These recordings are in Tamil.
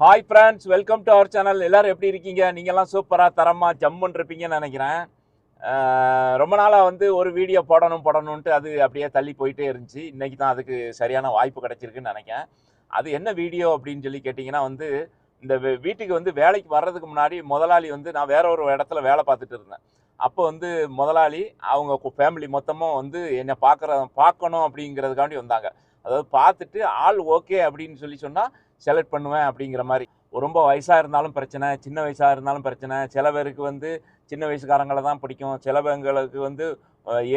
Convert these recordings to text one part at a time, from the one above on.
Hi friends welcome to our channel எல்லோரும் எப்படி இருக்கீங்க? நீங்கள்லாம் சூப்பராக தரமாக ஜம்முன்னு இருப்பீங்கன்னு நினைக்கிறேன். ரொம்ப நாளாக வந்து ஒரு வீடியோ போடணும் போடணுன்ட்டு அது அப்படியே தள்ளி போயிட்டே இருந்துச்சு. இன்றைக்கி தான் அதுக்கு சரியான வாய்ப்பு கிடைச்சிருக்குன்னு நினைக்கிறேன். அது என்ன வீடியோ அப்படின்னு சொல்லி கேட்டிங்கன்னா வந்து இந்த வீட்டுக்கு வந்து வேலைக்கு வர்றதுக்கு முன்னாடி முதலாளி வந்து நான் வேற ஒரு இடத்துல வேலை பார்த்துட்டு இருந்தேன். அப்போ வந்து முதலாளி அவங்க ஃபேமிலி மொத்தமும் வந்து என்னை பார்க்குற பார்க்கணும் அப்படிங்கிறதுக்காண்டி வந்தாங்க. அதாவது பார்த்துட்டு ஆள் ஓகே அப்படின்னு சொல்லி சொன்னால் செலக்ட் பண்ணுவேன் அப்படிங்கிற மாதிரி. ரொம்ப வயசாக இருந்தாலும் பிரச்சனை சின்ன வயசாக இருந்தாலும் பிரச்சனை. சில பேருக்கு வந்து சின்ன வயசுக்காரங்களை தான் பிடிக்கும். சில பேங்களுக்கு வந்து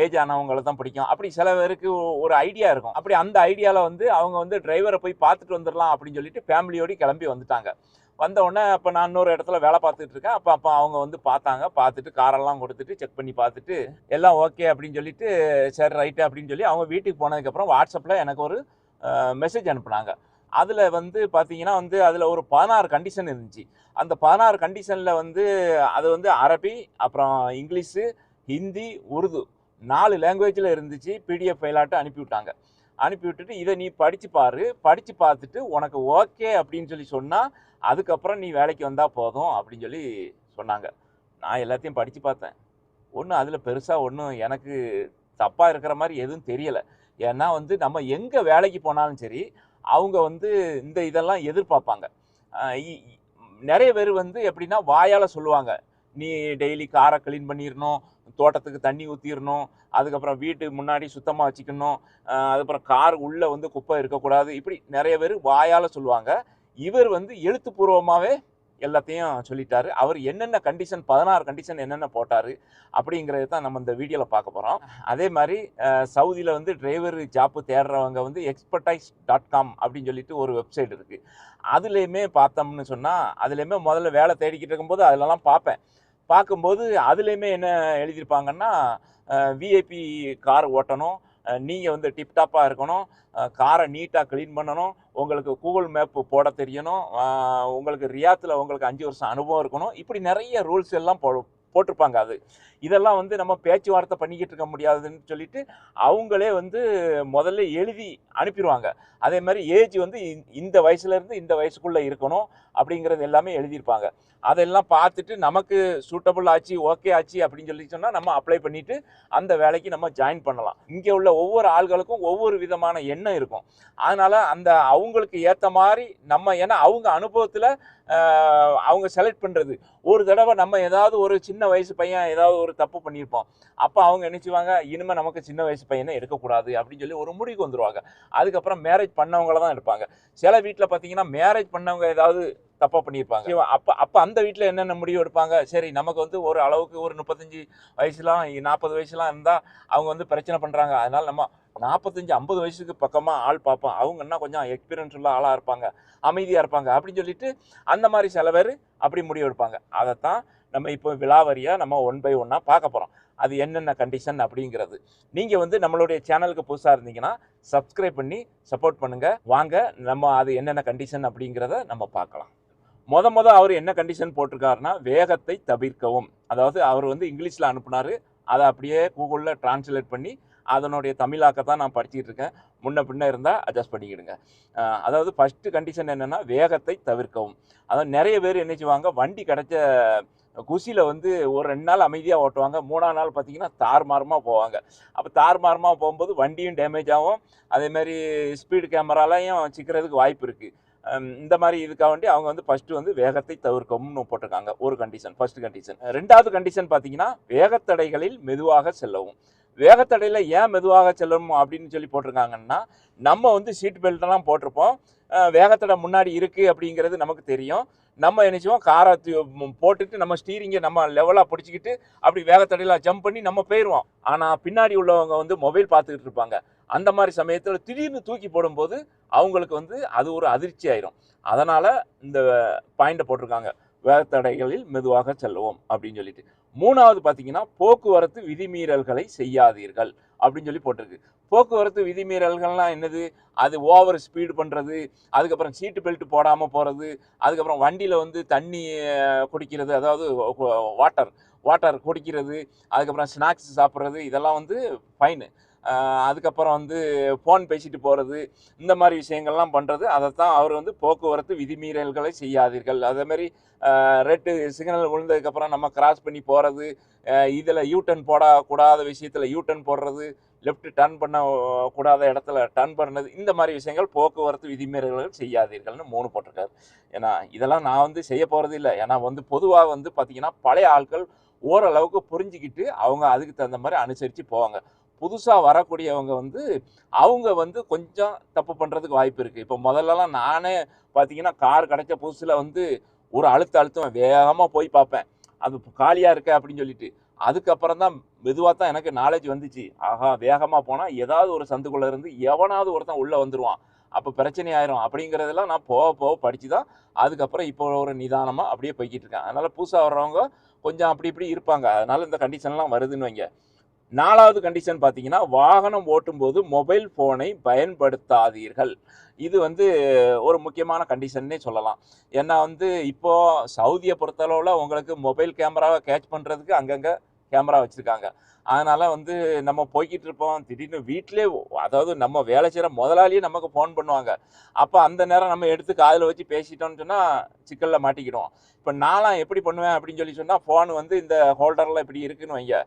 ஏஜ் ஆனவங்களை தான் பிடிக்கும். அப்படி சில பேருக்கு ஒரு ஐடியா இருக்கும். அப்படி அந்த ஐடியாவில் வந்து அவங்க வந்து டிரைவரை போய் பார்த்துட்டு வந்துடலாம் அப்படின்னு சொல்லிட்டு ஃபேமிலியோடு கிளம்பி வந்துட்டாங்க. வந்த உடனே அப்போ நான் இன்னொரு இடத்துல வேலை பார்த்துட்டு இருக்கேன். அப்போ அப்போ அவங்க வந்து பார்த்தாங்க. பார்த்துட்டு காரெல்லாம் கொடுத்துட்டு செக் பண்ணி பார்த்துட்டு எல்லாம் ஓகே அப்படின்னு சொல்லிட்டு சரி ரைட்டு அப்படின்னு சொல்லி அவங்க வீட்டுக்கு போனதுக்கப்புறம் வாட்ஸ்அப்பில் எனக்கு ஒரு மெசேஜ் அனுப்புனாங்க. அதில் வந்து பார்த்தீங்கன்னா வந்து அதில் ஒரு பதினாறு கண்டிஷன் இருந்துச்சு. அந்த பதினாறு கண்டிஷனில் வந்து அது வந்து அரபி அப்புறம் இங்கிலீஷு ஹிந்தி உருது நாலு லாங்குவேஜில் இருந்துச்சு. பிடிஎஃப் ஃபைலாட்டு அனுப்பிவிட்டாங்க அனுப்பி விட்டுட்டு இதை நீ படித்து பாரு. படித்து பார்த்துட்டு உனக்கு ஓகே அப்படின்னு சொல்லி சொன்னால் அதுக்கப்புறம் நீ வேலைக்கு வந்தால் போதும் அப்படின்னு சொல்லி சொன்னாங்க. நான் எல்லாத்தையும் படித்து பார்த்தேன். ஒன்றும் அதில் பெருசாக ஒன்றும் எனக்கு தப்பாக இருக்கிற மாதிரி எதுவும் தெரியலை. ஏன்னா வந்து நம்ம எங்கே வேலைக்கு போனாலும் சரி அவங்க வந்து இந்த இதெல்லாம் எதிர்பார்ப்பாங்க. இ- நிறைய பேர் வந்து எப்படின்னா வாயால் சொல்லுவாங்க. நீ டெய்லி காரை க்ளீன் பண்ணிடணும் தோட்டத்துக்கு தண்ணி ஊற்றிடணும் அதுக்கப்புறம் வீட்டு முன்னாடி சுத்தமாக வச்சுக்கணும் அதுக்கப்புறம் கார் உள்ளே வந்து குப்பை இருக்கக்கூடாது இப்படி நிறைய பேர் வாயால் சொல்லுவாங்க. இவர் வந்து எழுத்துப்பூர்வமாகவே எல்லாத்தையும் சொல்லிட்டாரு. அவர் என்னென்ன கண்டிஷன் பதினாறு கண்டிஷன் என்னென்ன போட்டார் அப்படிங்கிறது தான் நம்ம இந்த வீடியோவில் பார்க்க போகிறோம் அதே மாதிரி சவுதியில் வந்து டிரைவர் ஜாப்பு தேடுறவங்க வந்து எக்ஸ்பர்டைஸ் டாட் காம் அப்படின்னு சொல்லிட்டு ஒரு வெப்சைட் இருக்குது அதுலேயுமே பார்த்தோம்னு சொன்னால் அதுலேயுமே முதல்ல வேலை தேடிக்கிட்டு இருக்கும்போது அதிலலாம் பார்ப்பேன். பார்க்கும்போது அதுலேயுமே என்ன எழுதியிருப்பாங்கன்னா விஐபி கார் ஓட்டணும் நீங்கள் வந்து டிப்டாப்பாக இருக்கணும். காரை நீட்டாக க்ளீன் பண்ணணும். உங்களுக்கு கூகுள் மேப் போட தெரியணும். உங்களுக்கு ரியாத்தில் உங்களுக்கு அஞ்சு வருஷம் அனுபவம் இருக்கணும். இப்படி நிறைய ரூல்ஸ் எல்லாம் போ போட்டிருப்பாங்க அது. இதெல்லாம் வந்து நம்ம பேச்சுவார்த்தை பண்ணிக்கிட்டு இருக்க முடியாதுன்னு சொல்லிட்டு அவங்களே வந்து முதல்ல எழுதி அனுப்பிடுவாங்க அதே மாதிரி ஏஜ் வந்து இந்த- இந்த வயசுலேருந்து இந்த வயசுக்குள்ளே இருக்கணும் அப்படிங்கிறது எல்லாமே எழுதியிருப்பாங்க. அதெல்லாம் பார்த்துட்டு நமக்கு சூட்டபுள் ஆச்சு ஓகே ஆச்சு அப்படின்னு சொல்லி சொன்னால் நம்ம அப்ளை பண்ணிவிட்டு அந்த வேலைக்கு நம்ம ஜாயின் பண்ணலாம். இங்கே உள்ள ஒவ்வொரு ஆள்களுக்கும் ஒவ்வொரு விதமான எண்ணம் இருக்கும். அதனால் அந்த அவங்களுக்கு ஏற்ற மாதிரி நம்ம ஏன்னா அவங்க அனுபவத்தில் அவங்க செலக்ட் பண்ணுறது ஒரு தடவை நம்ம ஏதாவது ஒரு சின்ன வயசு பையன் ஏதாவது ஒரு தப்பு பண்ணியிருப்போம். அப்போ அவங்க நினச்சிவாங்க இனிமேல் நமக்கு சின்ன வயசு பையனை எடுக்கக்கூடாது அப்படின்னு சொல்லி ஒரு முடிவுக்கு வந்துருவாங்க. அதுக்கப்புறம் மேரேஜ் பண்ணவங்கள தான் எடுப்பாங்க. சில வீட்டில் பார்த்தீங்கன்னா மேரேஜ் பண்ணவங்க ஏதாவது தப்பாக பண்ணியிருப்பாங்க. அப்போ அப்போ அந்த வீட்டில் என்னென்ன முடிவு எடுப்பாங்க? சரி நமக்கு வந்து ஒரு அளவுக்கு ஒரு முப்பத்தஞ்சு வயசுலாம் நாற்பது வயசுலாம் இருந்தால் அவங்க வந்து பிரச்சனை பண்ணுறாங்க அதனால் நம்ம நாற்பத்தஞ்சு ஐம்பது வயசுக்கு பக்கமாக ஆள் பார்ப்போம் அவங்க என்ன கொஞ்சம் எக்ஸ்பீரியன்ஸ் உள்ள ஆளாக இருப்பாங்க அமைதியாக இருப்பாங்க அப்படின்னு சொல்லிட்டு அந்த மாதிரி சில பேர் அப்படி முடிவெடுப்பாங்க அதைத்தான் நம்ம இப்போ விலாவரியாக நம்ம ஒன் பை ஒன்னாக பார்க்க போகிறோம் அது என்னென்ன கண்டிஷன் அப்படிங்கிறது. நீங்கள் வந்து நம்மளுடைய சேனலுக்கு புதுசாக இருந்தீங்கன்னா சப்ஸ்கிரைப் பண்ணி சப்போர்ட் பண்ணுங்கள் வாங்க நம்ம அது என்னென்ன கண்டிஷன் அப்படிங்கிறத நம்ம பார்க்கலாம். மொத மொதல் அவர் என்ன கண்டிஷன் போட்டிருக்காருன்னா வேகத்தை தவிர்க்கவும். அதாவது அவர் வந்து இங்கிலீஷில் அனுப்புனார். அதை அப்படியே கூகுளில் டிரான்ஸ்லேட் பண்ணி அதனுடைய தமிழாக்கத்தான் நான் படிச்சிட்டு இருக்கேன் முன்ன பின்ன இருந்தால் அட்ஜஸ்ட் பண்ணிக்கிடுங்க. அதாவது ஃபஸ்ட்டு கண்டிஷன் என்னென்னா வேகத்தை தவிர்க்கவும். அதாவது நிறைய பேர் என்ன செய்வாங்க வண்டி கிடைச்ச குசியில் வந்து ஒரு ரெண்டு நாள் அமைதியாக ஓட்டுவாங்க. மூணாம் நாள் பார்த்தீங்கன்னா தார்மாரமாக போவாங்க. அப்போ தார்மாரமாக போகும்போது வண்டியும் டேமேஜ் ஆகும். அதேமாரி ஸ்பீடு கேமராலையும் சிக்கிறதுக்கு வாய்ப்பு இருக்குது இந்த மாதிரி இதுக்காக வேண்டி அவங்க வந்து ஃபஸ்ட்டு வந்து வேகத்தை தவிர்க்கவும்னு போட்டிருக்காங்க. ஒரு கண்டிஷன் ஃபஸ்ட்டு கண்டிஷன் ரெண்டாவது கண்டிஷன் பார்த்தீங்கன்னா வேகத்தடைகளில் மெதுவாக செல்லவும். வேகத்தடையில் ஏன் மெதுவாக செல்லணும் அப்படின்னு சொல்லி போட்டிருக்காங்கன்னா நம்ம வந்து சீட் பெல்ட்லாம் போட்டிருப்போம். வேகத்தடை முன்னாடி இருக்குது அப்படிங்கிறது நமக்கு தெரியும். நம்ம நினச்சோம் காரை போட்டுட்டு நம்ம ஸ்டீரிங்கை நம்ம லெவலாக பிடிச்சிக்கிட்டு அப்படி வேகத்தடையில் ஜம்ப் பண்ணி நம்ம போயிடுவோம் ஆனால் பின்னாடி உள்ளவங்க வந்து மொபைல் பார்த்துக்கிட்டு இருப்பாங்க. அந்த மாதிரி சமயத்தில் திடீர்னு தூக்கி போடும்போது அவங்களுக்கு வந்து அது ஒரு அதிர்ச்சி ஆயிரும். அதனால் இந்த பாயிண்ட்டை போட்டிருக்காங்க. வேகத்தடைகளில் மெதுவாக செல்லுவோம் அப்படின்னு சொல்லிட்டு. மூணாவது பார்த்தீங்கன்னா போக்குவரத்து விதிமீறல்களை செய்யாதீர்கள் அப்படின்னு சொல்லி போட்டிருக்கு. போக்குவரத்து விதிமீறல்கள்லாம் என்னது? அது ஓவர் ஸ்பீடு பண்ணுறது அதுக்கப்புறம் சீட்டு பெல்ட் போடாமல் போகிறது அதுக்கப்புறம் வண்டியில் வந்து தண்ணி குடிக்கிறது அதாவது வாட்டர் வாட்டர் குடிக்கிறது அதுக்கப்புறம் ஸ்நாக்ஸ் சாப்பிட்றது இதெல்லாம் வந்து ஃபைனு அதுக்கப்புறம் வந்து ஃபோன் பேசிட்டு போகிறது இந்த மாதிரி விஷயங்கள்லாம் பண்ணுறது அதைத்தான் அவர் வந்து போக்குவரத்து விதிமீறல்களை செய்யாதீர்கள். அதே மாதிரி ரெட்டு சிக்னல் விழுந்ததுக்கப்புறம் நம்ம கிராஸ் பண்ணி போகிறது இதில் யூட்டன் போடக்கூடாத விஷயத்தில் யூட்டன் போடுறது லெஃப்ட் டர்ன் பண்ண கூடாத இடத்துல டர்ன் பண்ணது இந்த மாதிரி விஷயங்கள் போக்குவரத்து விதிமீறல்கள் செய்யாதீர்கள்னு மூணு போட்டிருக்காரு. ஏன்னா இதெல்லாம் நான் வந்து செய்ய போகிறது இல்லை. ஏன்னா வந்து பொதுவாக வந்து பார்த்திங்கன்னா பழைய ஆட்கள் ஓரளவுக்கு புரிஞ்சுக்கிட்டு அவங்க அதுக்கு தகுந்த மாதிரி அனுசரித்து போவாங்க. புதுசாக வரக்கூடியவங்க வந்து அவங்க வந்து கொஞ்சம் தப்பு பண்ணுறதுக்கு வாய்ப்பு இருக்குது இப்போ முதல்லலாம் நானே பார்த்தீங்கன்னா கார் கிடைச்ச புதுசில் வந்து ஒரு அழுத்த அழுத்தம் வேகமாக போய் பார்ப்பேன் அது காலியாக இருக்க அப்படின்னு சொல்லிட்டு. அதுக்கப்புறம் தான் மெதுவாக தான் எனக்கு நாலேஜ் வந்துச்சு. ஆஹா வேகமாக போனால் ஏதாவது ஒரு சந்துக்குள்ளே இருந்து எவனாவது ஒருத்தன் உள்ளே வந்துடுவான் அப்போ பிரச்சனை ஆயிரும். அப்படிங்கிறதெல்லாம் நான் போக போக படித்து தான் அதுக்கப்புறம் இப்போ ஒரு நிதானமாக அப்படியே போய்கிட்டு இருக்கேன். அதனால் புதுசாக வர்றவங்க கொஞ்சம் அப்படி இப்படி இருப்பாங்க. அதனால் இந்த கண்டிஷன்லாம் வருதுன்னு வைங்க. நாலாவது கண்டிஷன் பார்த்தீங்கன்னா வாகனம் ஓட்டும்போது மொபைல் ஃபோனை பயன்படுத்தாதீர்கள். இது வந்து ஒரு முக்கியமான கண்டிஷன்னே சொல்லலாம். ஏன்னா வந்து இப்போது சவுதியை பொறுத்தளவில் உங்களுக்கு மொபைல் கேமராவை கேட்ச் பண்ணுறதுக்கு அங்கங்கே கேமரா வச்சுருக்காங்க. அதனால் வந்து நம்ம போய்கிட்டு இருப்போம். திடீர்னு வீட்டிலே அதாவது நம்ம வேலை செய்கிற முதலாளியே நமக்கு ஃபோன் பண்ணுவாங்க. அப்போ அந்த நேரம் நம்ம எடுத்து காதில் வச்சு பேசிட்டோம்னு சொன்னால் சிக்கலில் மாட்டிக்கிடுவோம். இப்போ நான்லாம் எப்படி பண்ணுவேன் அப்படின்னு சொல்லி சொன்னால் ஃபோன் வந்து இந்த ஹோல்டரில் இப்படி இருக்குன்னு வைங்க.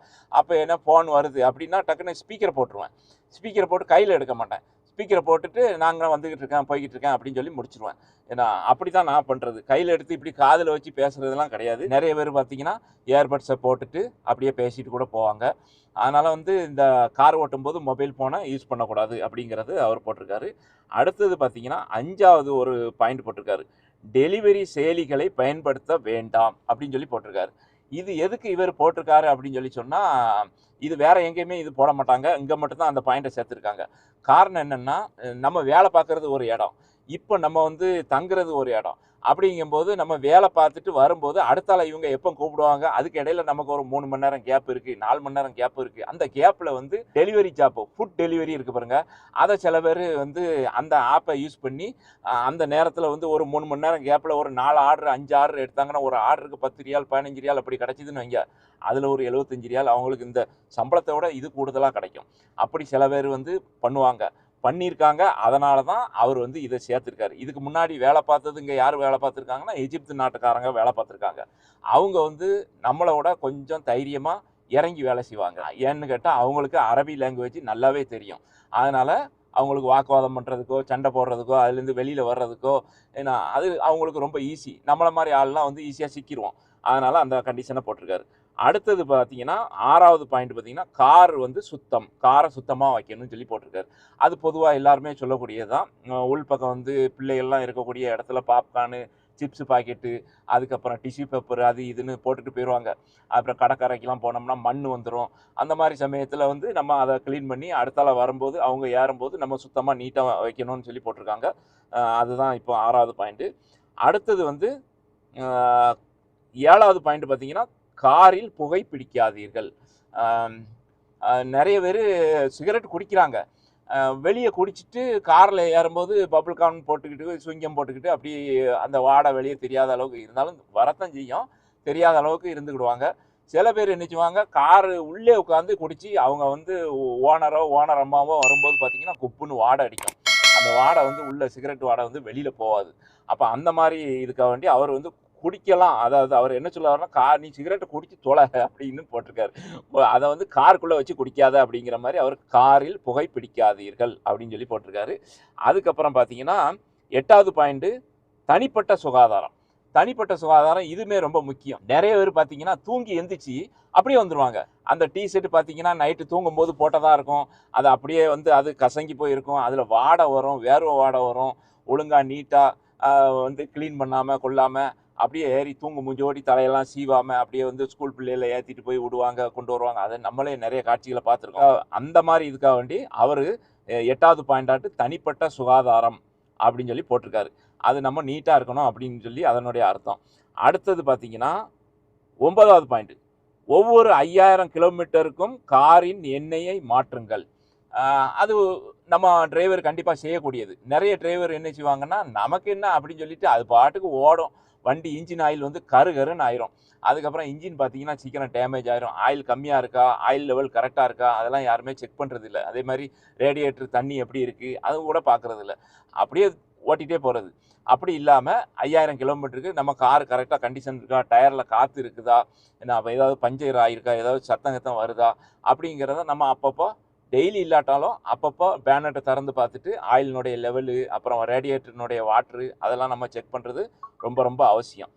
அப்போ என்ன ஃபோன் வருது அப்படின்னா டக்குன்னு ஸ்பீக்கர் போட்டுருவேன். ஸ்பீக்கர் போட்டு கையில் எடுக்க மாட்டேன். ஸ்பீக்கரை போட்டுட்டு நாங்களும் வந்துக்கிட்டு இருக்கேன் போய்கிட்டு இருக்கேன் அப்படின்னு சொல்லி முடிச்சிருவேன். ஏன்னா அப்படி தான் நான் பண்ணுறது கையில் எடுத்து இப்படி காதில் வச்சு பேசுகிறதுலாம் கிடையாது. நிறைய பேர் பார்த்தீங்கன்னா ஏர்பட்ஸை போட்டுட்டு அப்படியே பேசிட்டு கூட போவாங்க. அதனால் வந்து இந்த கார் ஓட்டும்போது மொபைல் ஃபோனை யூஸ் பண்ணக்கூடாது அப்படிங்கிறது அவர் போட்டிருக்காரு. அடுத்தது பார்த்தீங்கன்னா அஞ்சாவது ஒரு பாயிண்ட் போட்டிருக்காரு. டெலிவரி செயலிகளை பயன்படுத்த வேண்டாம் அப்படின்னு சொல்லி போட்டிருக்காரு. இது எதுக்கு இவர் போட்டிருக்காரு அப்படின்னு சொல்லி சொன்னால் இது வேற எங்கேயுமே இது போட மாட்டாங்க. இங்கே மட்டும்தான் அந்த பாயிண்ட்டை சேர்த்துருக்காங்க. காரணம் என்னென்னா நம்ம வேலை பார்க்குறது ஒரு இடம். இப்போ நம்ம வந்து தங்குறது ஒரு இடம். அப்படிங்கும்போது நம்ம வேலை பார்த்துட்டு வரும்போது அடுத்தால இவங்க எப்போ கூப்பிடுவாங்க? அதுக்கு இடையில நமக்கு ஒரு மூணு மணி நேரம் கேப் இருக்குது நாலு மணி நேரம் கேப் இருக்குது அந்த கேப்பில் வந்து டெலிவரி ஜாப் ஃபுட் டெலிவரி இருக்குது பாருங்க. அதை சில பேர் வந்து அந்த ஆப்பை யூஸ் பண்ணி அந்த நேரத்தில் வந்து ஒரு மூணு மணி நேரம் கேப்பில் ஒரு நாலு ஆர்டர் அஞ்சு ஆர்டர் எடுத்தாங்கன்னா ஒரு ஆர்டருக்கு பத்து ரியால் பதினஞ்சு ரியால் அப்படி கிடச்சிதுன்னு வைங்க. அதில் ஒரு எழுபத்தஞ்சு ரியால் அவங்களுக்கு இந்த சம்பளத்தை விட இது கூடுதலாக கிடைக்கும். அப்படி சில பேர் வந்து பண்ணுவாங்க. பண்ணியிருக்காங்க. அதனால தான் அவர் வந்து இதை சேர்த்துருக்காரு. இதுக்கு முன்னாடி வேலை பார்த்தது இங்கே யார் வேலை பார்த்துருக்காங்கன்னா எஜிப்து நாட்டுக்காரங்க வேலை பார்த்துருக்காங்க. அவங்க வந்து நம்மளோட கொஞ்சம் தைரியமாக இறங்கி வேலை செய்வாங்க. ஏன்னு கேட்டால் அவங்களுக்கு அரபி லாங்குவேஜ் நல்லாவே தெரியும். அதனால் அவங்களுக்கு வாக்குவாதம் பண்ணுறதுக்கோ சண்டை போடுறதுக்கோ அதுலேருந்து வெளியில் வர்றதுக்கோ ஏன்னா அது அவங்களுக்கு ரொம்ப ஈஸி நம்மளை மாதிரி ஆள்லாம் வந்து ஈஸியாக சிக்கிடுவோம் அதனால் அந்த கண்டிஷனை போட்டிருக்காரு. அடுத்தது பார்த்தீங்கன்னா ஆறாவது பாயிண்ட் பார்த்தீங்கன்னா கார் வந்து சுத்தம். காரை சுத்தமாக வைக்கணும்னு சொல்லி போட்டிருக்காரு. அது பொதுவாக எல்லாருமே சொல்லக்கூடியது தான் உள்பக்கம் வந்து பிள்ளைகள்லாம் இருக்கக்கூடிய இடத்துல பாப்கார்னு சிப்ஸ் பாக்கெட்டு அதுக்கப்புறம் டிஷ்யூ பேப்பர் அது இதுன்னு போட்டுட்டு போயிடுவாங்க அப்புறம் கடற்கரைக்கெலாம் போனோம்னா மண் வந்துடும் அந்த மாதிரி சமயத்தில் வந்து நம்ம அதை க்ளீன் பண்ணி அடுத்தால வரும்போது அவங்க ஏறும்போது நம்ம சுத்தமாக நீட்டாக வைக்கணும்னு சொல்லி போட்டிருக்காங்க. அதுதான் இப்போ ஆறாவது பாயிண்ட்டு அடுத்தது வந்து ஏழாவது பாயிண்ட் பார்த்தீங்கன்னா காரில் புகை பிடிக்காதீர்கள். நிறைய பேர் சிகரெட் குடிக்கிறாங்க. வெளியே குடிச்சிட்டு காரில் ஏறும்போது பபுள் கார்ன் போட்டுக்கிட்டு சுவிங்கம் போட்டுக்கிட்டு அப்படி அந்த வாடை வெளியே தெரியாத அளவுக்கு இருந்தாலும் வரத்தான் செய்யும். தெரியாத அளவுக்கு இருந்துக்கிடுவாங்க. சில பேர் என்ன செய்வாங்க காரு உள்ளே உட்காந்து குடித்து அவங்க வந்து ஓனரோ ஓனர் அம்மாவோ வரும்போது பார்த்திங்கன்னா குப்புன்னு வாடை அடிக்கும். அந்த வாடை வந்து உள்ள சிகரெட் வாடை வந்து வெளியில் போகாது. அப்போ அந்த மாதிரி இதுக்காக வேண்டி அவர் வந்து குடிக்கலாம். அதாவது அவர் என்ன சொல்லுவாருன்னா கார் நீ சிகரெட்டை குடிச்சு தொலை அப்படின்னு போட்டிருக்காரு. அதை வந்து காருக்குள்ளே வச்சு குடிக்காத அப்படிங்கிற மாதிரி அவர் காரில் புகை பிடிக்காதீர்கள் அப்படின்னு சொல்லி போட்டிருக்காரு. அதுக்கப்புறம் பார்த்தீங்கன்னா எட்டாவது பாயிண்ட்டு தனிப்பட்ட சுகாதாரம். தனிப்பட்ட சுகாதாரம் இதுவுமே ரொம்ப முக்கியம். நிறைய பேர் பார்த்தீங்கன்னா தூங்கி எந்திரிச்சு அப்படியே வந்துடுவாங்க அந்த டீ ஷர்ட் பார்த்தீங்கன்னா நைட்டு தூங்கும்போது போட்டதாக இருக்கும். அது அப்படியே வந்து அது கசங்கி போயிருக்கும். அதில் வாடை வரும் வேர்வை வாடை வரும். ஒழுங்காக நீட்டாக வந்து க்ளீன் பண்ணாமல் கொள்ளாமல் அப்படியே ஏறி தூங்கு மூஞ்சோடி தலையெல்லாம் சீவாமல் அப்படியே வந்து ஸ்கூல் பிள்ளைகளை ஏற்றிட்டு போய் விடுவாங்க கொண்டு வருவாங்க. அதை நம்மளே நிறைய காட்சிகளை பார்த்துருக்கோம். அந்த மாதிரி இதுக்காக வேண்டி அவர் எட்டாவது பாயிண்டாட்டு தனிப்பட்ட சுகாதாரம் அப்படின்னு சொல்லி போட்டிருக்காரு. அது நம்ம நீட்டாக இருக்கணும் அப்படின்னு சொல்லி அதனுடைய அர்த்தம். அடுத்தது பார்த்தீங்கன்னா ஒன்பதாவது பாயிண்ட்டு ஒவ்வொரு ஐயாயிரம் கிலோமீட்டருக்கும் காரின் எண்ணெயை மாற்றுங்கள். அது நம்ம டிரைவர் கண்டிப்பாக செய்யக்கூடியது. நிறைய டிரைவர் என்ன செய்வாங்கன்னா நமக்கு என்ன அப்படின்னு சொல்லிட்டு அது பாட்டுக்கு ஓடும். வண்டி இன்ஜின் ஆயில் வந்து கரு கருன்னு ஆயிரும். அதுக்கப்புறம் இன்ஜின் பார்த்தீங்கன்னா சீக்கிரம் டேமேஜ் ஆயிரும். ஆயில் கம்மியாக இருக்கா? ஆயில் லெவல் கரெக்டாக இருக்கா? அதெல்லாம் யாருமே செக் பண்ணுறது இல்லை அதே மாதிரி ரேடியேட்டர் தண்ணி எப்படி இருக்குது அதுவும் கூட பார்க்குறது இல்லை அப்படியே ஓட்டிகிட்டே போகிறது அப்படி இல்லாமல் ஐயாயிரம் கிலோமீட்டருக்கு நம்ம கார் கரெக்டாக கண்டிஷன் இருக்கா? டயரில் காற்று இருக்குதா? என்ன அப்போ ஏதாவது பஞ்சர் ஆகிருக்கா ஏதாவது சத்தம் கத்தம் வருதா? அப்படிங்கிறத நம்ம அப்பப்போ டெய்லி இல்லாட்டாலும் அப்பப்போ பேனட்டை திறந்து பார்த்துட்டு ஆயிலினுடைய லெவலு அப்புறம் ரேடியேட்டரினுடைய வாட்ரு அதெல்லாம் நம்ம செக் பண்ணுறது ரொம்ப ரொம்ப அவசியம்.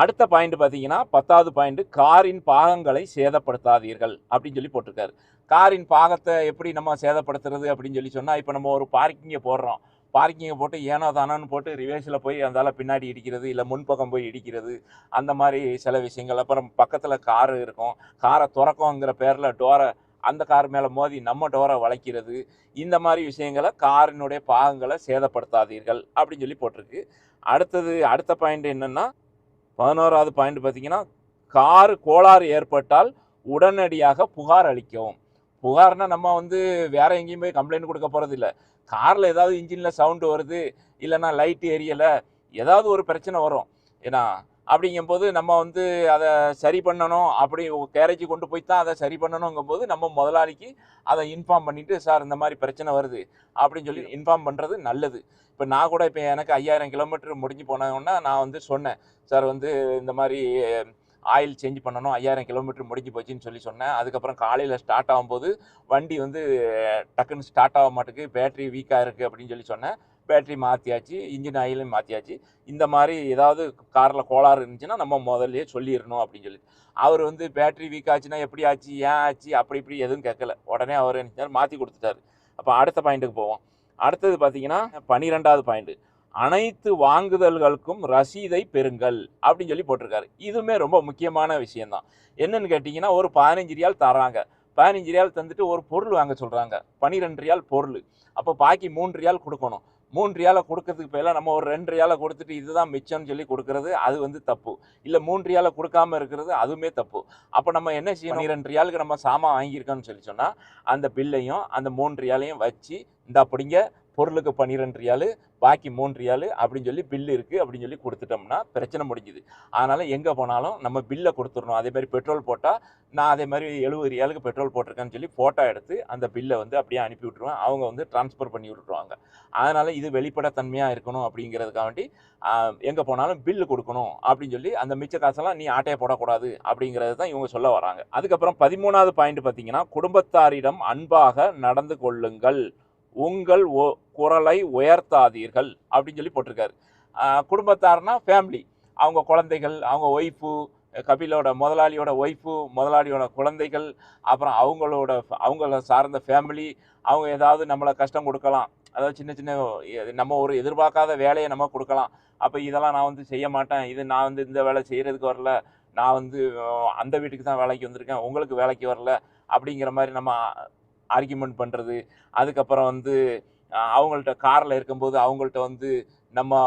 அடுத்த பாயிண்ட் பார்த்தீங்கன்னா பத்தாவது பாயிண்ட் காரின் பாகங்களை சேதப்படுத்தாதீர்கள் அப்படின்னு சொல்லி போட்டிருக்காரு. காரின் பாகத்தை எப்படி நம்ம சேதப்படுத்துறது அப்படின்னு சொல்லி சொன்னால் இப்போ நம்ம ஒரு பார்க்கிங்கை போடுறோம். பார்க்கிங்கை போட்டு ஏனோ தானோன்னு போட்டு ரிவேஸில் போய் அந்தால பின்னாடி இடிக்கிறது இல்லை முன்பக்கம் போய் இடிக்கிறது அந்த மாதிரி சில விஷயங்கள். அப்புறம் பக்கத்தில் காரு இருக்கும். காரை துறக்கோங்கிற பேரில் டோரை அந்த கார் மேலே மோதி நம்ம டோரை வளைக்கிறது இந்த மாதிரி விஷயங்களை காரினுடைய பாகங்களை சேதப்படுத்தாதீர்கள் அப்படின்னு சொல்லி போட்டிருக்கு. அடுத்தது அடுத்த பாயிண்ட் என்னென்னா பதினோராவது பாயிண்ட் பார்த்தீங்கன்னா கார் கோளாறு ஏற்பட்டால் உடனடியாக புகார் அளிக்கவும் புகார்னா நம்ம வந்து வேற எங்கேயும் போய் கம்ப்ளைண்ட் கொடுக்க போகிறது இல்லை. காரில் ஏதாவது இன்ஜினில் சவுண்டு வருது இல்லைன்னா லைட் எரியலை ஏதாவது ஒரு பிரச்சனை வரும். ஏன்னா அப்படிங்கும்போது நம்ம வந்து அதை சரி பண்ணணும். அப்படி கேரேஜ் கொண்டு போய் தான் அதை சரி பண்ணணுங்கும்போது நம்ம முதலாளிக்கு அதை இன்ஃபார்ம் பண்ணிட்டு சார் இந்த மாதிரி பிரச்சனை வருது. அப்படின்னு சொல்லி இன்ஃபார்ம் பண்ணுறது நல்லது. இப்போ நான் கூட இப்போ எனக்கு ஐயாயிரம் கிலோமீட்டர் முடிஞ்சு போனோன்னா நான் வந்து சொன்னேன். சார் வந்து இந்த மாதிரி ஆயில் சேஞ்ச் பண்ணணும். ஐயாயிரம் கிலோமீட்டர் முடிஞ்சு போச்சுன்னு சொல்லி சொன்னேன். அதுக்கப்புறம் காலையில் ஸ்டார்ட் ஆகும்போது வண்டி வந்து டக்குன்னு ஸ்டார்ட் ஆக மாட்டுக்கு பேட்டரி வீக்காக இருக்குது அப்படின்னு சொல்லி சொன்னேன். பேட்டரி மாற்றியாச்சு இன்ஜின் ஆயிலும் மாற்றியாச்சு இந்த மாதிரி ஏதாவது காரில் கோளாறு இருந்துச்சுன்னா நம்ம முதல்லையே சொல்லிடணும் அப்படின்னு சொல்லி அவர் வந்து பேட்டரி வீக் ஆச்சுன்னா எப்படி ஆச்சு ஏன் ஆச்சு அப்படி இப்படி எதுவும் கேட்கல. உடனே அவர் என்ன மாற்றி கொடுத்துட்டாரு. அப்போ அடுத்த பாயிண்ட்டுக்கு போவோம். அடுத்தது பார்த்தீங்கன்னா பன்னிரெண்டாவது பாயிண்ட்டு அனைத்து வாங்குதல்களுக்கும் ரசீதை பெறுங்கள் அப்படின்னு சொல்லி போட்டிருக்காரு. இதுவுமே ரொம்ப முக்கியமான விஷயம்தான். என்னன்னு கேட்டிங்கன்னா ஒரு பதினஞ்சு ரியால் தராங்க. பதினஞ்சு ரியால் தந்துட்டு ஒரு பொருள் வாங்க சொல்கிறாங்க பன்னிரெண்டு ரியால் பொருள். அப்போ பாக்கி மூன்று ரியால் கொடுக்கணும். மூன்று ரியாலை கொடுக்கறதுக்கு பதிலாக நம்ம ஒரு ரெண்டு ரியாலை கொடுத்துட்டு இதுதான் மிச்சம்னு சொல்லி கொடுக்கறது அது வந்து தப்பு. இல்லை மூன்று ரியாலை கொடுக்காம இருக்கிறது அதுவுமே தப்பு. அப்போ நம்ம என்ன செய்யணும்? பன்னிரெண்டு ரியாலுக்கு நம்ம சாமான் வாங்கியிருக்கோம்னு சொல்லி சொன்னால் அந்த பில்லையும் அந்த மூன்று ரியாலையும் வச்சு இந்த அப்படிங்க பொருளுக்கு பன்னிரெண்டு ரியாலு பாக்கி மூணு ரியாலு அப்படின்னு சொல்லி பில்லு இருக்குது அப்படின்னு சொல்லி கொடுத்துட்டோம்னா பிரச்சனை முடிஞ்சுது. அதனால் எங்கே போனாலும் நம்ம பில்லை கொடுத்துடணும். அதே மாதிரி பெட்ரோல் போட்டால் நான் அதே மாதிரி எழுபது ரியாலுக்கு பெட்ரோல் போட்டிருக்கேன்னு சொல்லி ஃபோட்டோ எடுத்து அந்த பில்லை வந்து அப்படியே அனுப்பி விட்ருவேன் அவங்க வந்து ட்ரான்ஸ்ஃபர் பண்ணி விட்டுருவாங்க. அதனால் இது வெளிப்படைத்தன்மையாக இருக்கணும் அப்படிங்கிறதுக்காண்டி எங்கே போனாலும் பில்லு கொடுக்கணும் அப்படின்னு சொல்லி அந்த மிச்ச காசெல்லாம் நீ ஆட்டையை போடக்கூடாது அப்படிங்கிறது தான் இவங்க சொல்ல வராங்க. அதுக்கப்புறம் பதிமூணாவது பாயிண்ட் பார்த்தீங்கன்னா குடும்பத்தாரிடம் அன்பாக நடந்து கொள்ளுங்கள். உங்கள் குரலை உயர்த்தாதீர்கள் அப்படின்னு சொல்லி போட்டிருக்காரு. குடும்பத்தார்னா ஃபேமிலி அவங்க குழந்தைகள் அவங்க ஒய்ஃபு கபிலோட முதலாளியோட ஒய்ஃபு முதலாளியோட குழந்தைகள் அப்புறம் அவங்களோட அவங்கள சார்ந்த ஃபேமிலி அவங்க ஏதாவது நம்மளை கஷ்டம் கொடுக்கலாம். அதாவது சின்ன சின்ன நம்ம ஒரு எதிர்பார்க்காத வேலையை நம்ம கொடுக்கலாம். அப்போ இதெல்லாம் நான் வந்து செய்ய மாட்டேன். இது நான் வந்து இந்த வேலை செய்கிறதுக்கு வரல. நான் வந்து அந்த வீட்டுக்கு தான் வேலைக்கு வந்திருக்கேன். உங்களுக்கு வேலைக்கு வரல. அப்படிங்கிற மாதிரி நம்ம ஆர்கியூமெண்ட் பண்ணுறது அதுக்கப்புறம் வந்து அவங்கள்ட்ட காரில் இருக்கும்போது அவங்கள்ட்ட வந்து நம்ம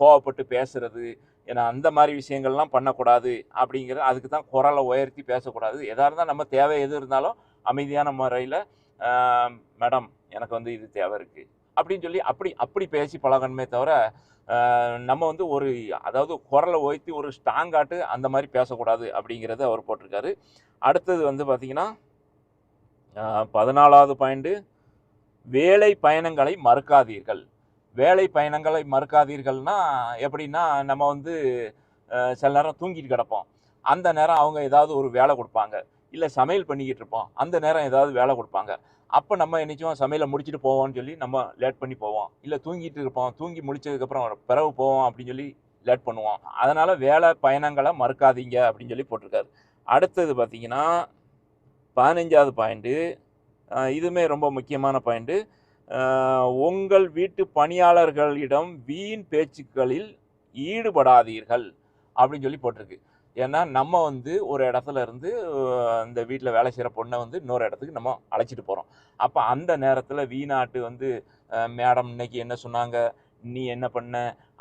கோவப்பட்டு பேசுகிறது ஏன்னா அந்த மாதிரி விஷயங்கள்லாம் பண்ணக்கூடாது அப்படிங்கிறது அதுக்கு தான் குரலை உயர்த்தி பேசக்கூடாது. எதாக இருந்தால் நம்ம தேவை எது இருந்தாலும் அமைதியான முறையில் மேடம் எனக்கு வந்து இது தேவை இருக்குது அப்படின்னு சொல்லி அப்படி அப்படி பேசி பழகணுமே தவிர நம்ம வந்து ஒரு அதாவது குரலை உயர்த்தி ஒரு ஸ்ட்ராங்காட்டு அந்த மாதிரி பேசக்கூடாது அப்படிங்கிறத அவர் போட்டிருக்காரு. அடுத்தது வந்து பார்த்திங்கன்னா பதினாலாவது பாயிண்ட்டு வேலை பயணங்களை மறுக்காதீர்கள். வேலை பயணங்களை மறுக்காதீர்கள்னா எப்படின்னா நம்ம வந்து சில நேரம் தூங்கிட்டு கிடப்போம். அந்த நேரம் அவங்க ஏதாவது ஒரு வேலை கொடுப்பாங்க. இல்லை சமையல் பண்ணிக்கிட்டு இருப்போம். அந்த நேரம் ஏதாவது வேலை கொடுப்பாங்க. அப்போ நம்ம என்னைக்கும் சமையலை முடிச்சுட்டு போவோம்னு சொல்லி நம்ம லேட் பண்ணி போவோம். இல்லை தூங்கிட்டு இருப்போம். தூங்கி முடிச்சதுக்கப்புறம் பிறகு போவோம் அப்படின்னு சொல்லி லேட் பண்ணுவோம். அதனால் வேலை பயணங்களை மறுக்காதீங்க அப்படின்னு சொல்லி போட்டிருக்காரு. அடுத்தது பார்த்திங்கன்னா பதினஞ்சாவது பாயிண்ட்டு இதுவுமே ரொம்ப முக்கியமான பாயிண்ட்டு உங்கள் வீட்டு பணியாளர்களிடம் வீண் பேச்சுக்களில் ஈடுபடாதீர்கள் அப்படின்னு சொல்லி போட்டிருக்கு. ஏன்னா நம்ம வந்து ஒரு இடத்துல இருந்து அந்த இந்த வீட்டில் வேலை செய்கிற பொண்ணை வந்து இன்னொரு இடத்துக்கு நம்ம அழைச்சிட்டு போகிறோம் அப்போ அந்த நேரத்தில் வீணாட்டு வந்து மேடம் இன்னைக்கு என்ன சொன்னாங்க? நீ என்ன பண்ண?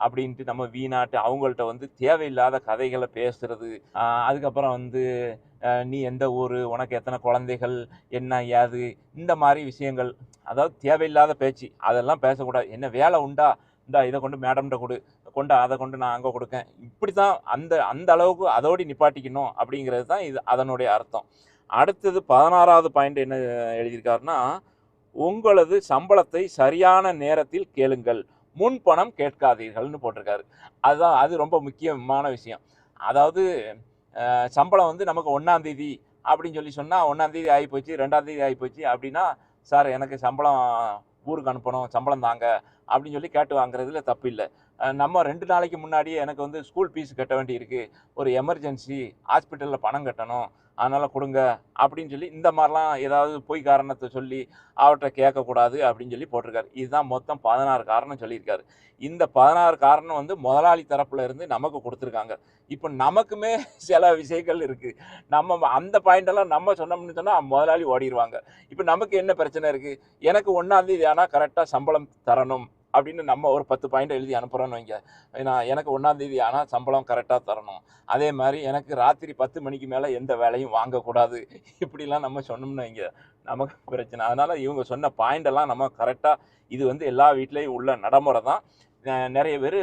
அப்படின்ட்டு நம்ம வீணாட்டு அவங்கள்ட்ட வந்து தேவையில்லாத கதைகளை பேசுறது. அதுக்கப்புறம் வந்து நீ எந்த ஊர்? உனக்கு எத்தனை குழந்தைகள்? என்ன ஏது? இந்த மாதிரி விஷயங்கள். அதாவது தேவையில்லாத பேச்சு. அதெல்லாம் பேசக்கூடாது. என்ன வேலை உண்டா? இந்தா இதை கொண்டு மேடம்கிட்ட கொடு. கொண்டு அதை கொண்டு நான் அங்கே கொடுக்கேன். இப்படி தான் அந்த அந்த அளவுக்கு அதோடு நிப்பாட்டிக்கணும் அப்படிங்கிறது தான் இது அதனுடைய அர்த்தம். அடுத்தது பதினாறாவது பாயிண்ட் என்ன எழுதியிருக்காருன்னா உங்களது சம்பளத்தை சரியான நேரத்தில் கேளுங்கள். முன் பணம் கேட்காதீர்கள்னு போட்டிருக்காரு. அதுதான் அது ரொம்ப முக்கியமான விஷயம். அதாவது சம்பளம் வந்து நமக்கு ஒன்றாந்தேதி அப்படின்னு சொல்லி சொன்னால் ஒன்றாந்தேதி ஆகிப்போச்சு ரெண்டாந்தேதி ஆகிப்போச்சு அப்படின்னா சார் எனக்கு சம்பளம் ஊருக்கு அனுப்பணும் சம்பளம் தாங்க அப்படின்னு சொல்லி கேட்டு வாங்குறதுல தப்பு இல்லை. நம்ம ரெண்டு நாளைக்கு முன்னாடியே எனக்கு வந்து ஸ்கூல் ஃபீஸ் கட்ட வேண்டியிருக்கு. ஒரு எமர்ஜென்சி ஹாஸ்பிட்டலில் பணம் கட்டணும். அதனால் கொடுங்க அப்படின்னு சொல்லி இந்த மாதிரிலாம் ஏதாவது பொய் காரணத்தை சொல்லி அவர்கிட்ட கேட்கக்கூடாது அப்படின்னு சொல்லி போட்டிருக்காரு. இதுதான் மொத்தம் பதினாறு காரணம் சொல்லியிருக்காரு. இந்த பதினாறு காரணம் வந்து முதலாளி தரப்புல இருந்து நமக்கு கொடுத்துருக்காங்க. இப்போ நமக்குமே சில விஷயங்கள் இருக்குது நம்ம அந்த பாயிண்டெல்லாம் நம்ம சொன்னோம்னு சொன்னால் முதலாளி ஓடிடுவாங்க இப்போ நமக்கு என்ன பிரச்சனை இருக்குது எனக்கு ஒன்றாந்தேதி ஆனால் கரெக்டாக சம்பளம் தரணும். அப்படின்னு நம்ம ஒரு பத்து பாயிண்ட் எழுதி அனுப்புகிறோன்னு வைங்க. நான் எனக்கு ஒன்றாந்தேதி ஆனால் சம்பளம் கரெக்டாக தரணும். அதே மாதிரி எனக்கு ராத்திரி பத்து மணிக்கு மேலே எந்த வேலையும் வாங்கக்கூடாது. இப்படிலாம் நம்ம சொன்னோம்னு வைங்க. நமக்கு பிரச்சனை. அதனால் இவங்க சொன்ன பாயிண்டெல்லாம் நம்ம கரெக்டாக இது வந்து எல்லா வீட்லேயும் உள்ள நடைமுறை தான். நிறைய பேர்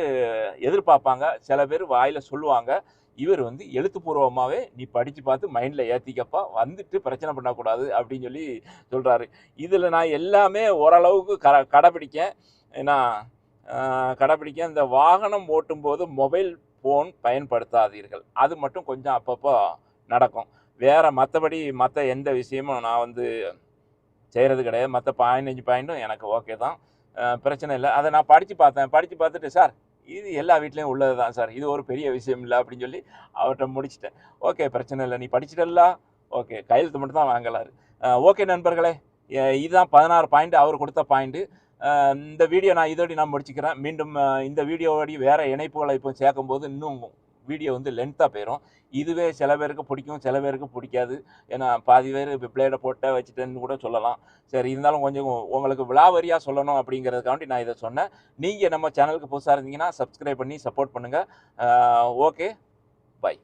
எதிர்பார்ப்பாங்க. சில பேர் வாயில் சொல்லுவாங்க. இவர் வந்து எழுத்துப்பூர்வமாகவே நீ படித்து பார்த்து மைண்டில் ஏற்றிக்கப்பா வந்துட்டு பிரச்சனை பண்ணக்கூடாது அப்படின்னு சொல்லி சொல்கிறாரு இதில் நான் எல்லாமே ஓரளவுக்கு க கடைப்பிடிக்கேன் ஏன்னா கடைப்பிடிக்க இந்த வாகனம் ஓட்டும்போது மொபைல் ஃபோன் பயன்படுத்தாதீர்கள். அது மட்டும் கொஞ்சம் அப்பப்போ நடக்கும். வேறு மற்றபடி மற்ற எந்த விஷயமும் நான் வந்து செய்கிறது கிடையாது. மற்ற பதினஞ்சு பாயிண்ட்டும் எனக்கு ஓகே தான். பிரச்சனை இல்லை. அதை நான் படித்து பார்த்தேன். படித்து பார்த்துட்டு சார் இது எல்லா வீட்லேயும் உள்ளது தான் சார். இது ஒரு பெரிய விஷயம் இல்லை அப்படின்னு சொல்லி அவர்கிட்ட முடிச்சிட்டேன். ஓகே பிரச்சனை இல்லை. நீ படிச்சிட்டல்ல? ஓகே. கையெழுத்து மட்டும் தான் வாங்கலாரு. ஓகே நண்பர்களே. இதுதான் பதினாறு பாயிண்ட். அவர் கொடுத்த பாயிண்ட்டு இந்த வீடியோ நான் இதோடு நான் முடிச்சுக்கிறேன். மீண்டும் இந்த வீடியோவோடி வேறு இணைப்புகளை இப்போ சேர்க்கும்போது இன்னும் வீடியோ வந்து லென்த்தாக போயிடும் இதுவே சில பேருக்கு பிடிக்கும் சில பேருக்கு பிடிக்காது. ஏன்னா பாதி பேர் இப்போ பிளேடை போட்ட வச்சுட்டேன்னு கூட சொல்லலாம். சரி இருந்தாலும் கொஞ்சம் உங்களுக்கு விழாவரியாக சொல்லணும் அப்படிங்கிறதுக்காண்டி நான் இதை சொன்னேன். நீங்கள் நம்ம சேனலுக்கு புதுசாக இருந்தீங்கன்னா சப்ஸ்கிரைப் பண்ணி சப்போர்ட் பண்ணுங்கள் ஓகே பை